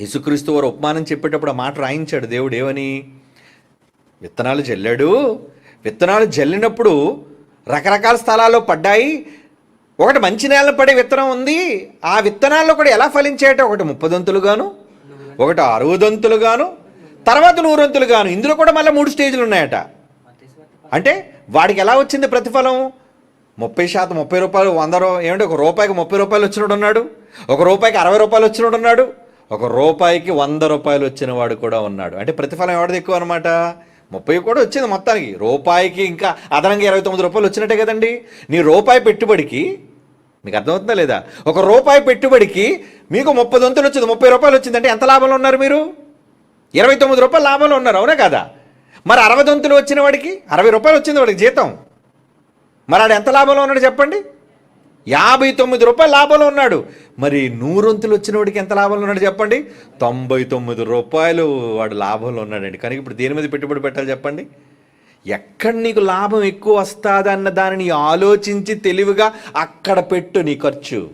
యేసుక్రీస్తు వారు ఉపమానం చెప్పేటప్పుడు ఆ మాట రాయించాడు. దేవుడు ఏమని? విత్తనాలు జల్లాడు. విత్తనాలు జల్లినప్పుడు రకరకాల స్థలాల్లో పడ్డాయి. ఒకటి మంచి నేలను పడే విత్తనం ఉంది. ఆ విత్తనాల్లో కూడా ఎలా ఫలించేట ఒకటి ముప్పదంతులుగాను ఒకటి అరవదంతులుగాను తర్వాత నూరంతులుగాను. ఇందులో కూడా మళ్ళీ మూడు స్టేజ్లు ఉన్నాయట. అంటే వాడికి ఎలా వచ్చింది ప్రతిఫలం? ముప్పై శాతం ముప్పై రూపాయలు వంద రూ ఏమంటే ఒక రూపాయికి ముప్పై రూపాయలు వచ్చినట్టున్నాడు ఉన్నాడు. ఒక రూపాయికి అరవై రూపాయలు వచ్చినట్టున్నాడు ఉన్నాడు. ఒక రూపాయికి వంద రూపాయలు వచ్చిన వాడు కూడా ఉన్నాడు. అంటే ప్రతిఫలం ఎవరిది ఎక్కువ అనమాట ముప్పై కూడా వచ్చింది మొత్తానికి. రూపాయికి ఇంకా అదనంగా ఇరవై తొమ్మిది రూపాయలు వచ్చినట్టే కదండి. నీ రూపాయి పెట్టుబడికి మీకు అర్థమవుతుందా లేదా? ఒక రూపాయి పెట్టుబడికి మీకు ముప్పై దొంతులు వచ్చింది ముప్పై రూపాయలు వచ్చిందంటే ఎంత లాభంలో ఉన్నారు మీరు? ఇరవై తొమ్మిది రూపాయలు లాభంలో ఉన్నారు అవునా కదా? మరి అరవై దొంతులు వచ్చిన వాడికి అరవై రూపాయలు వచ్చింది వాడికి జీతం. మరి ఆడు ఎంత లాభంలో ఉన్నాడు చెప్పండి? యాభై తొమ్మిది రూపాయలు లాభంలో ఉన్నాడు. మరి నూరొంతులు వచ్చిన వాడికి ఎంత లాభంలో ఉన్నాడు చెప్పండి? తొంభై తొమ్మిది రూపాయలు వాడు లాభంలో ఉన్నాడండి. కానీ ఇప్పుడు దేని మీద పెట్టుబడి పెట్టాలి చెప్పండి? ఎక్కడ నీకు లాభం ఎక్కువ వస్తుందన్న దానిని ఆలోచించి తెలివిగా అక్కడ పెట్టు నీ ఖర్చు.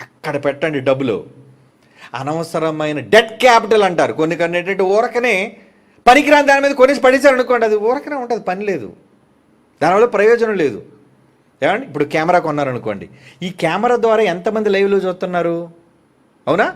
అక్కడ పెట్టండి డబ్బులు. అనవసరమైన డెట్ క్యాపిటల్ అంటారు. కొన్ని కొన్ని ఏంటంటే ఊరకనే పనికిరాని దాని మీద కొనేసి పడేశారు అనుకోండి అది ఊరకనే ఉంటుంది పని లేదు. దానివల్ల ప్రయోజనం లేదు. ఏమండి? ఇప్పుడు కెమెరా కొన్నారనుకోండి. ఈ కెమెరా ద్వారా ఎంతమంది లైవ్లో చూస్తున్నారు? అవునా?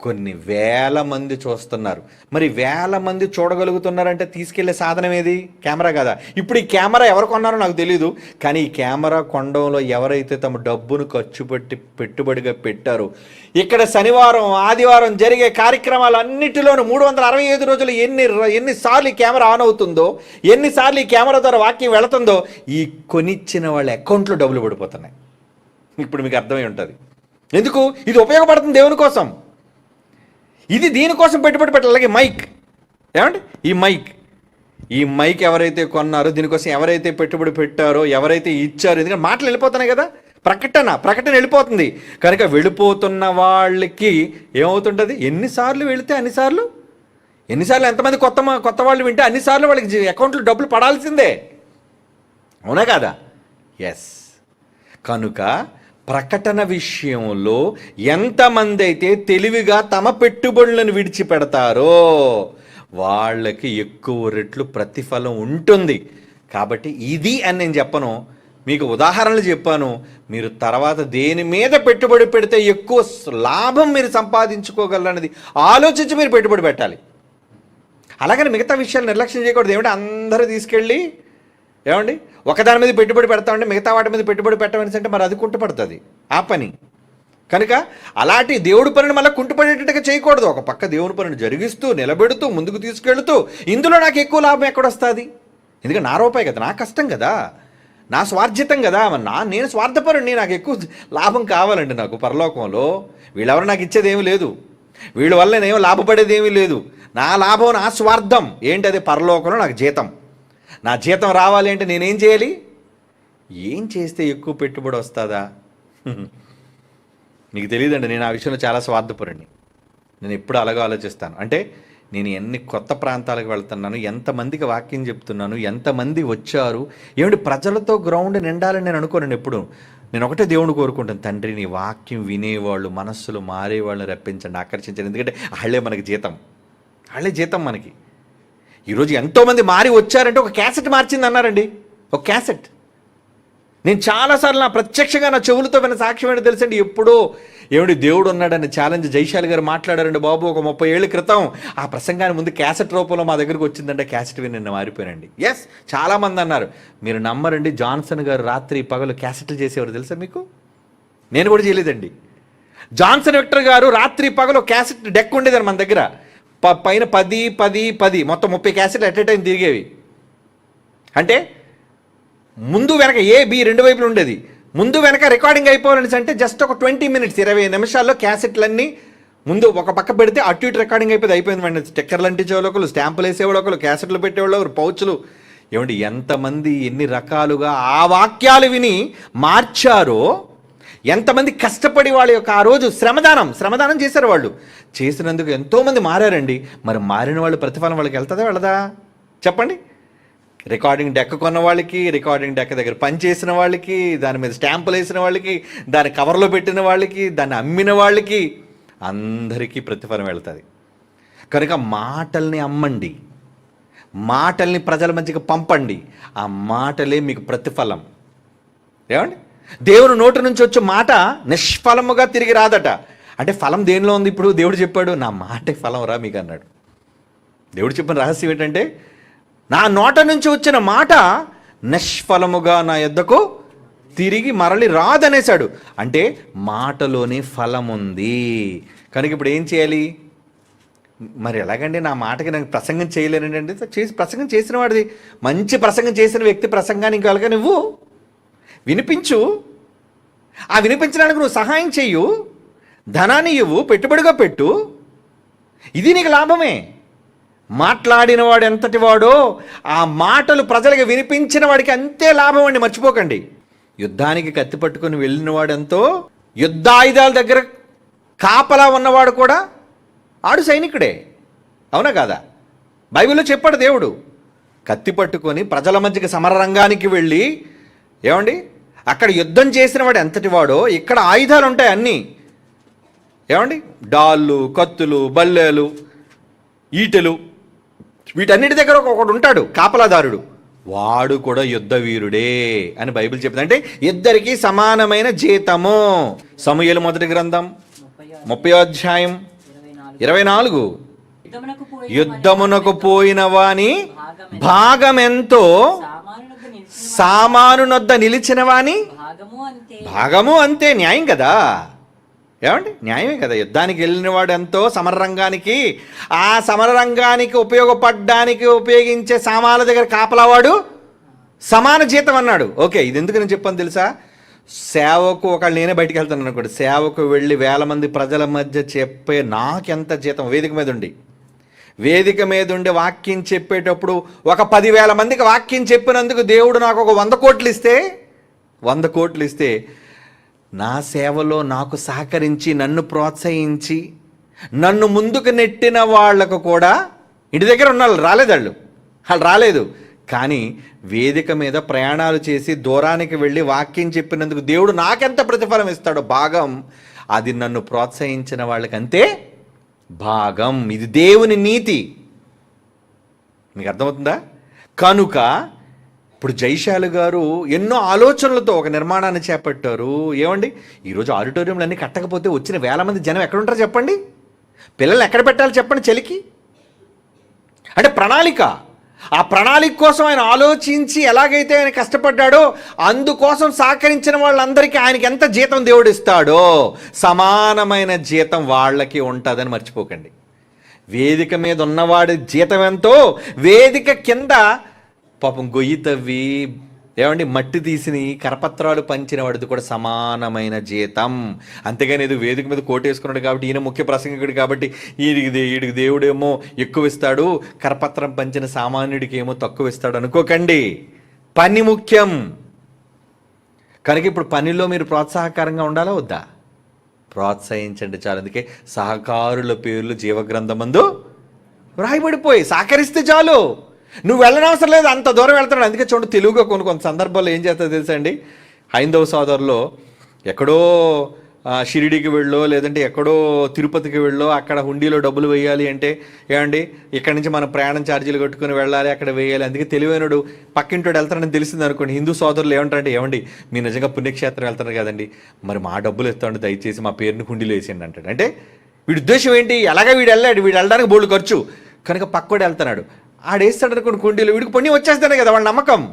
కొన్ని వేల మంది చూస్తున్నారు. మరి వేల మంది చూడగలుగుతున్నారంటే తీసుకెళ్ళే సాధనం ఏది? కెమెరా కదా? ఇప్పుడు ఈ కెమెరా ఎవరు కొన్నారో నాకు తెలియదు కానీ ఈ కెమెరా కొండంలో ఎవరైతే తమ డబ్బును ఖర్చు పెట్టి పెట్టుబడిగా పెట్టారో ఇక్కడ శనివారం ఆదివారం జరిగే కార్యక్రమాలు అన్నిటిలోనూ మూడు వందల అరవై ఐదు రోజులు ఎన్ని ఎన్నిసార్లు ఈ కెమెరా ఆన్ అవుతుందో ఎన్నిసార్లు ఈ కెమెరా ద్వారా వాక్యం వెళుతుందో ఈ కొనిచ్చిన వాళ్ళ అకౌంట్లో డబ్బులు పడిపోతున్నాయి. ఇప్పుడు మీకు అర్థమై ఉంటుంది. ఎందుకు? ఇది ఉపయోగపడుతుంది దేవుని కోసం. ఇది దీనికోసం పెట్టుబడి పెట్టాలి. అలాగే మైక్. ఏమండి? ఈ మైక్. ఈ మైక్ ఎవరైతే కొన్నారో దీనికోసం ఎవరైతే పెట్టుబడి పెట్టారో ఎవరైతే ఇచ్చారో ఎందుకంటే మాటలు వెళ్ళిపోతున్నాయి కదా. ప్రకటన ప్రకటన వెళ్ళిపోతుంది. కనుక వెళ్ళిపోతున్న వాళ్ళకి ఏమవుతుంటుంది? ఎన్నిసార్లు వెళితే అన్నిసార్లు? ఎన్నిసార్లు ఎంతమంది కొత్త కొత్త వాళ్ళు వింటే అన్నిసార్లు వాళ్ళకి అకౌంట్లో డబ్బులు పడాల్సిందే. అవునా కాదా? ఎస్ కనుక ప్రకటన విషయంలో ఎంతమంది అయితే తెలివిగా తమ పెట్టుబడులను విడిచిపెడతారో వాళ్ళకి ఎక్కువ రెట్లు ప్రతిఫలం ఉంటుంది. కాబట్టి ఇది అని నేను చెప్పను. మీకు ఉదాహరణలు చెప్పాను. మీరు తర్వాత దేని మీద పెట్టుబడి పెడితే ఎక్కువ లాభం మీరు సంపాదించుకోగలరనేది ఆలోచించి మీరు పెట్టుబడి పెట్టాలి. అలాగని మిగతా విషయాలు నిర్లక్ష్యం చేయకూడదు. ఏమిటి? అందరూ తీసుకెళ్ళి ఏమండి? ఒకదాని మీద పెట్టుబడి పెడతామండి మిగతా వాటి మీద పెట్టుబడి పెట్టమని అంటే మరి అది కుంటుపడుతుంది. ఆ పని. కనుక అలాంటి దేవుడి పనిని మళ్ళీ కుంటుపడేటట్టుగా చేయకూడదు. ఒక పక్క దేవుడి పనిని జరిగిస్తూ నిలబెడుతూ ముందుకు తీసుకెళ్తూ ఇందులో నాకు ఎక్కువ లాభం ఎక్కడొస్తుంది? ఎందుకంటే నా రూపాయి కదా నా కష్టం కదా నా స్వార్జితం కదా నా నేను స్వార్థపరుణ్ణి నాకు ఎక్కువ లాభం కావాలండి నాకు పరలోకంలో. వీళ్ళెవరు నాకు ఇచ్చేది ఏమీ లేదు. వీళ్ళ వల్ల నేనేమో లాభపడేది ఏమీ లేదు. నా లాభం నా స్వార్థం. ఏంటి అది? పరలోకంలో నాకు జీతం. నా జీతం రావాలి అంటే నేనేం చేయాలి? ఏం చేస్తే ఎక్కువ పెట్టుబడి వస్తుందా? మీకు తెలియదండి నేను ఆ విషయంలో చాలా స్వార్థపరుణ్ణి. నేను ఎప్పుడు అలాగే ఆలోచిస్తాను. అంటే నేను ఎన్ని కొత్త ప్రాంతాలకు వెళ్తున్నాను ఎంతమందికి వాక్యం చెప్తున్నాను ఎంతమంది వచ్చారు ఏమిటి ప్రజలతో గ్రౌండ్ నిండాలని నేను అనుకోనండి ఎప్పుడు. నేను ఒకటే దేవుని కోరుకుంటాను తండ్రి నీ వాక్యం వినేవాళ్ళు మనస్సులు మారేవాళ్ళని రప్పించండి ఆకర్షించండి. ఎందుకంటే వాళ్ళే మనకి జీతం. వాళ్ళే జీతం మనకి. ఈరోజు ఎంతోమంది మారి వచ్చారంటే ఒక క్యాసెట్ మార్చింది అన్నారండి ఒక క్యాసెట్. నేను చాలాసార్లు నా ప్రత్యక్షంగా నా చెవులతో విన్న సాక్ష్యం ఏంటో తెలుసండి? ఎప్పుడో ఏమిటి దేవుడు ఉన్నాడని ఛాలెంజ్ జైశాలి గారు మాట్లాడారండి బాబు ఒక ముప్పై ఏళ్ళ క్రితం. ఆ ప్రసంగాన్ని ముందు క్యాసెట్ రూపంలో మా దగ్గరికి వచ్చిందంటే క్యాసెట్ విని నిన్న మారిపోయానండి. ఎస్ చాలామంది అన్నారు. మీరు నమ్మరండి జాన్సన్ గారు రాత్రి పగలు క్యాసెట్లు చేసేవారు తెలుసా మీకు? నేను కూడా చేయలేదండి. జాన్సన్ విక్టర్ గారు రాత్రి పగలు క్యాసెట్ డెక్ ఉండేదని మన దగ్గర. పైన పది పది పది మొత్తం ముప్పై క్యాసెట్లు ఎట్ ఏ టైం తిరిగేవి. అంటే ముందు వెనక ఏ బి రెండు వైపులు ఉండేది. ముందు వెనక రికార్డింగ్ అయిపోవాలని అంటే జస్ట్ ఒక ట్వంటీ మినిట్స్ ఇరవై నిమిషాల్లో క్యాసెట్లన్నీ ముందు ఒక పక్క పెడితే అటు ఇటు రికార్డింగ్ అయిపోయింది. అయిపోయింది వెంటనే స్టిక్కర్లు అంటించేవాళ్ళు ఒకరు స్టాంపులు వేసేవాళ్ళు ఒకరు క్యాసెట్లు పెట్టేవాళ్ళు ఒకరు పౌచులు. ఏమండి ఎంతమంది ఎన్ని రకాలుగా ఆ వాక్యాలు విని మార్చారో ఎంతమంది కష్టపడి వాళ్ళ యొక్క ఆ రోజు శ్రమదానం శ్రమదానం చేశారు వాళ్ళు. చేసినందుకు ఎంతోమంది మారారండి. మరి మారిన వాళ్ళు ప్రతిఫలం వాళ్ళకి వెళ్తుందా వెళ్ళదా? చెప్పండి. రికార్డింగ్ డెక్ కొన్న వాళ్ళకి రికార్డింగ్ డెక్ దగ్గర పనిచేసిన వాళ్ళకి దాని మీద స్టాంపులు వేసిన వాళ్ళకి దాని కవర్లో పెట్టిన వాళ్ళకి దాన్ని అమ్మిన వాళ్ళకి అందరికీ ప్రతిఫలం వెళ్తుంది. కనుక మాటల్ని అమ్మండి. మాటల్ని ప్రజల మధ్యకి పంపండి. ఆ మాటలే మీకు ప్రతిఫలం. ఏమండి? దేవుని నోటి నుంచి వచ్చే మాట నిష్ఫలముగా తిరిగి రాదట. అంటే ఫలం దేనిలో ఉంది ఇప్పుడు? దేవుడు చెప్పాడు నా మాటే ఫలం రా మీకు అన్నాడు. దేవుడు చెప్పిన రహస్యం ఏంటంటే నా నోట నుంచి వచ్చిన మాట నిష్ఫలముగా నా యొద్దకు తిరిగి మరలి రాదనేశాడు. అంటే మాటలోనే ఫలం ఉంది. కనుక ఇప్పుడు ఏం చేయాలి? మరి ఎలాగండి నా మాటకి నాకు ప్రసంగం చేయలేనండి అంటే చేసి ప్రసంగం చేసిన వాడిది. మంచి ప్రసంగం చేసిన వ్యక్తి ప్రసంగానికి కలగ నువ్వు వినిపించు. ఆ వినిపించడానికి నువ్వు సహాయం చెయ్యు. ధనాన్ని ఇవ్వు పెట్టుబడిగా పెట్టు. ఇది నీకు లాభమే. మాట్లాడిన వాడు ఎంతటి వాడో ఆ మాటలు ప్రజలకు వినిపించిన వాడికి అంతే లాభం అండి మర్చిపోకండి. యుద్ధానికి కత్తి పట్టుకుని వెళ్ళిన వాడు ఎంతో యుద్ధాయుధాల దగ్గర కాపలా ఉన్నవాడు కూడా ఆడు సైనికుడే. అవునా కాదా? బైబిల్లో చెప్పాడు దేవుడు. కత్తి పట్టుకొని ప్రజల మధ్యకి సమరరంగానికి వెళ్ళి ఏమండి? అక్కడ యుద్ధం చేసిన వాడు ఎంతటి వాడో ఇక్కడ ఆయుధాలు ఉంటాయి అన్నీ. ఏమండి? డాళ్ళు కత్తులు బల్లెలు ఈటెలు. వీటన్నిటి దగ్గర ఒకడు ఉంటాడు కాపలాదారుడు. వాడు కూడా యుద్ధ వీరుడే అని బైబిల్ చెప్తుంది. అంటే ఇద్దరికి సమానమైన జీతము. సమూహలు మొదటి గ్రంథం ముప్పై అధ్యాయం ఇరవై నాలుగు. యుద్ధమునకు పోయిన వాని భాగమెంతో సామానునొద్ద నిలిచిన వాని భాగము అంతే. భాగము అంతే న్యాయం కదా? ఏమండి? న్యాయమే కదా. యుద్ధానికి వెళ్ళిన వాడు ఎంతో సమరరంగానికి ఆ సమరరంగానికి ఉపయోగపడడానికి ఉపయోగించే సామాన్ల దగ్గర కాపలావాడు? సమాన జీతం అన్నాడు. ఓకే ఇది ఎందుకు నేను చెప్పాను తెలుసా? సేవకు ఒకళ్ళు నేనే బయటికి వెళ్తాను అనుకోండి. సేవకు వెళ్ళి వేల మంది ప్రజల మధ్య చెప్పే నాకెంత జీతం? వేదిక మీద ఉండి. వేదిక మీద ఉండి వాక్యం చెప్పేటప్పుడు ఒక పదివేల మందికి వాక్యం చెప్పినందుకు దేవుడు నాకు ఒక వంద కోట్లు ఇస్తే వంద కోట్లు ఇస్తే నా సేవలో నాకు సహకరించి నన్ను ప్రోత్సహించి నన్ను ముందుకు నెట్టిన వాళ్ళకు కూడా ఇంటి దగ్గర ఉన్న వాళ్ళు రాలేదు వాళ్ళు. వాళ్ళు రాలేదు. కానీ వేదిక మీద ప్రయాణాలు చేసి దూరానికి వెళ్ళి వాక్యం చెప్పినందుకు దేవుడు నాకెంత ప్రతిఫలం ఇస్తాడో భాగం అది నన్ను ప్రోత్సహించిన వాళ్ళకంతే. భాగం. ఇది దేవుని నీతి. మీకు అర్థమవుతుందా? కనుక ఇప్పుడు జైశాలు గారు ఎన్నో ఆలోచనలతో ఒక నిర్మాణాన్ని చేపట్టారు. ఏమండి? ఈరోజు ఆడిటోరియంలు అన్నీ కట్టకపోతే వచ్చిన వేల మంది జనం ఎక్కడ ఉంటారో చెప్పండి? పిల్లలు ఎక్కడ పెట్టాలి చెప్పండి చలికి? అంటే ప్రణాళిక. ఆ ప్రణాళిక కోసం ఆయన ఆలోచించి ఎలాగైతే ఆయన కష్టపడ్డాడో అందుకోసం సహకరించిన వాళ్ళందరికీ ఆయనకి ఎంత జీతం దేవుడు ఇస్తాడో సమానమైన జీతం వాళ్ళకి ఉంటుందని మర్చిపోకండి. వేదిక మీద ఉన్నవాడి జీతం ఎంతో వేదిక కింద పాపం గొయ్యి తవ్వి ఏమండి మట్టి తీసిని కరపత్రాలు పంచిన వాడిది కూడా సమానమైన జీతం. అంతేగాని ఏదో వేదిక మీద కోటేసుకున్నాడు కాబట్టి ఈయన ముఖ్య ప్రసంగికుడు కాబట్టి ఈడికి దే- ఈడికి దేవుడేమో ఎక్కువ ఇస్తాడు కరపత్రం పంచిన సామాన్యుడికి ఏమో తక్కువ ఇస్తాడు అనుకోకండి. పని ముఖ్యం. కనుక ఇప్పుడు పనిలో మీరు ప్రోత్సాహకరంగా ఉండాలా వద్దా? ప్రోత్సహించండి చాలు. అందుకే సహకారుల పేర్లు జీవగ్రంథమందు వ్రాయబడిపోయి సహకరిస్తే చాలు. నువ్వు వెళ్ళనవసరం లేదు అంత దూరం వెళ్తున్నాడు. అందుకే చూడండి తెలుగుగా కొన్ని కొన్ని సందర్భాల్లో ఏం చేస్తుందో తెలుసా అండి? హైందవ సోదరులో ఎక్కడో షిరిడికి వెళ్ళో లేదంటే ఎక్కడో తిరుపతికి వెళ్ళో అక్కడ హుండీలో డబ్బులు వేయాలి అంటే ఏమండి? ఇక్కడ నుంచి మనం ప్రయాణం ఛార్జీలు కట్టుకుని వెళ్ళాలి అక్కడ వేయాలి. అందుకే తెలివైనడు పక్కింటోడు వెళ్తారని తెలిసింది అనుకోండి. హిందూ సోదరులు ఏమంటారంటే ఏమండి మీ నిజంగా పుణ్యక్షేత్రం వెళ్తున్నారు కదండి. మరి మా డబ్బులు ఇస్తాడు దయచేసి మా పేరుని హుండీలో వేసేయండి అంటాడు. అంటే వీడి ఉద్దేశం ఏంటి? ఎలాగ వీడు వెళ్ళాడు? వీడు వెళ్ళడానికి బోల్డ్ ఖర్చు. కనుక పక్కోడు వెళ్తున్నాడు. ఆడేస్తాడు అనుకోండి కుండీలో వీడికి పుణ్యం వచ్చేస్తానే కదా వాళ్ళ నమ్మకం.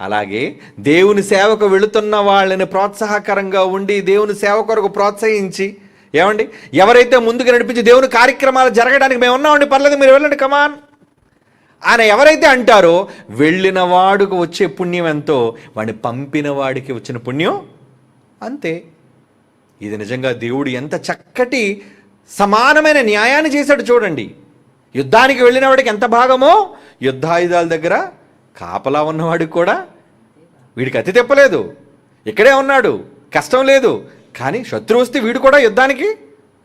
అలాగే దేవుని సేవకు వెళుతున్న వాళ్ళని ప్రోత్సాహకరంగా ఉండి దేవుని సేవ కొరకు ప్రోత్సహించి ఏమండి? ఎవరైతే ముందుకు నడిపించి దేవుని కార్యక్రమాలు జరగడానికి మేము ఉన్నామండి పర్లేదు మీరు వెళ్ళండి కమాన్ ఆయన ఎవరైతే అంటారో వెళ్ళిన వాడుకు వచ్చే పుణ్యం ఎంతో వాడిని పంపిన వాడికి వచ్చిన పుణ్యం అంతే. ఇది నిజంగా దేవుడు ఎంత చక్కటి సమానమైన న్యాయాన్ని చేశాడు చూడండి. యుద్ధానికి వెళ్ళిన వాడికి ఎంత భాగమో యుద్ధాయుధాల దగ్గర కాపలా ఉన్నవాడికి కూడా వీడికి అతి తెప్పలేదు. ఇక్కడే ఉన్నాడు. కష్టం లేదు. కానీ శత్రువు వస్తే వీడు కూడా యుద్ధానికి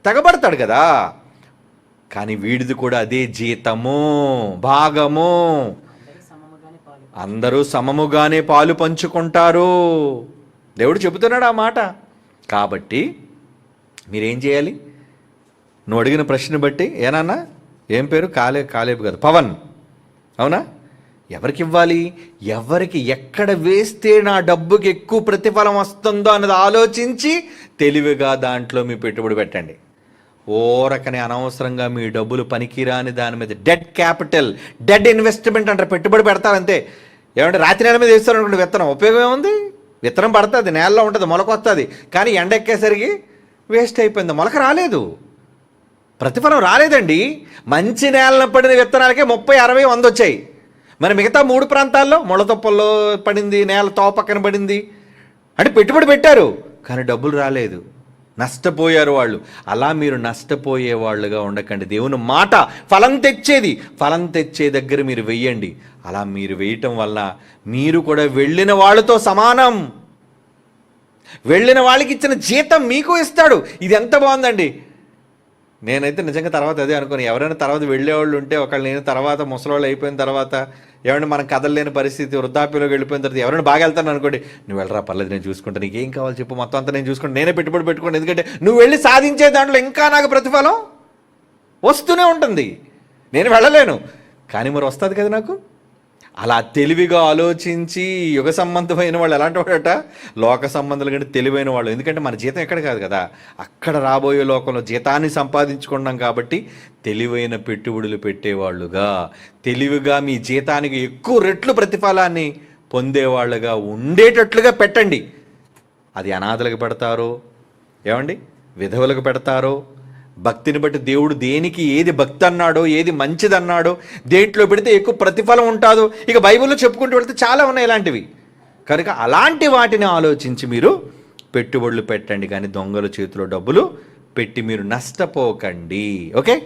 తెగబడతాడు కదా. కానీ వీడిది కూడా అదే జీతము భాగము. అందరూ సమముగానే పాలు పంచుకుంటారు. దేవుడు చెబుతున్నాడు ఆ మాట. కాబట్టి మీరేం చేయాలి? నువ్వు అడిగిన ప్రశ్న బట్టి ఏనన్నా? ఏం పేరు? కాలే కాలేబు కాదు పవన్. అవునా? ఎవరికి ఇవ్వాలి? ఎవరికి ఎక్కడ వేస్తే నా డబ్బుకి ఎక్కువ ప్రతిఫలం వస్తుందో అన్నది ఆలోచించి తెలివిగా దాంట్లో మీ పెట్టుబడి పెట్టండి. ఓరకని అనవసరంగా మీ డబ్బులు పనికిరాని దాని మీద డెడ్ క్యాపిటల్ డెడ్ ఇన్వెస్ట్మెంట్ అంటారు. పెట్టుబడి పెడతారంతే. ఏమంటే రాత్రి నెల మీద వేస్తారు అనుకోండి విత్తనం. ఉపయోగం ఏముంది? విత్తనం పడుతుంది నేలలో ఉంటుంది మొలక వస్తుంది. కానీ ఎండ ఎక్కేసరికి వేస్ట్ అయిపోయింది. మొలక రాలేదు. ప్రతిఫలం రాలేదండి. మంచి నేలన పడిన విత్తనాలకే ముప్పై అరవై వంద వచ్చాయి. మరి మిగతా మూడు ప్రాంతాల్లో ముళ్ళతొప్పల్లో పడింది నేల తోపక్కన పడింది. అంటే పెట్టుబడి పెట్టారు కానీ డబ్బులు రాలేదు. నష్టపోయారు వాళ్ళు. అలా మీరు నష్టపోయే వాళ్ళుగా ఉండకండి. దేవుని మాట ఫలం తెచ్చేది ఫలం తెచ్చే దగ్గర మీరు వెయ్యండి. అలా మీరు వేయటం వల్ల మీరు కూడా వెళ్ళిన వాళ్ళతో సమానం. వెళ్ళిన వాళ్ళకి ఇచ్చిన జీతం మీకు ఇస్తాడు. ఇది ఎంత బాగుందండి. నేనైతే నిజంగా తర్వాత అదే అనుకుని. ఎవరైనా తర్వాత వెళ్ళేవాళ్ళు ఉంటే ఒకళ్ళు నేను తర్వాత ముసలోళ్ళు అయిపోయిన తర్వాత ఎవరైనా మనం కదలలేని పరిస్థితి వృద్ధాప్యంలోకి వెళ్ళిపోయిన తర్వాత ఎవరైనా బాగా వెళ్తాను అనుకోండి నువ్వు వెళ్ళరా పర్లేదు నేను చూసుకుంటాను నీకు ఏం కావాలి చెప్పు మొత్తం అంతా నేను చూసుకుంటాను నేనే పెట్టుబడి పెట్టుకోండి. ఎందుకంటే నువ్వు వెళ్ళి సాధించే దాంట్లో ఇంకా నాకు ప్రతిఫలం వస్తూనే ఉంటుంది. నేను వెళ్ళలేను. కానీ మరి వస్తుంది కదా నాకు. అలా తెలివిగా ఆలోచించి యుగ సంబంధమైన వాళ్ళు ఎలాంటి వాడట లోక సంబంధాలు కంటే తెలివైన వాళ్ళు. ఎందుకంటే మన జీతం ఎక్కడ కాదు కదా? అక్కడ రాబోయే లోకంలో జీతాన్ని సంపాదించుకున్నాం కాబట్టి తెలివైన పెట్టుబడులు పెట్టేవాళ్ళుగా తెలివిగా మీ జీతానికి ఎక్కువ రెట్లు ప్రతిఫలాన్ని పొందేవాళ్ళుగా ఉండేటట్లుగా పెట్టండి. అది అనాథలకు పెడతారో ఏమండి? విధవులకు పెడతారో భక్తిని బట్టి దేవుడు దేనికి ఏది భక్తి అన్నాడో ఏది మంచిది అన్నాడో దేంట్లో పెడితే ఎక్కువ ప్రతిఫలం ఉంటుందో ఇక బైబిల్లో చెప్పుకుంటూ పెడితే చాలా ఉన్నాయి ఇలాంటివి. కనుక అలాంటి వాటిని ఆలోచించి మీరు పెట్టుబడులు పెట్టండి కానీ దొంగల చేతిలో డబ్బులు పెట్టి మీరు నష్టపోకండి. ఓకే?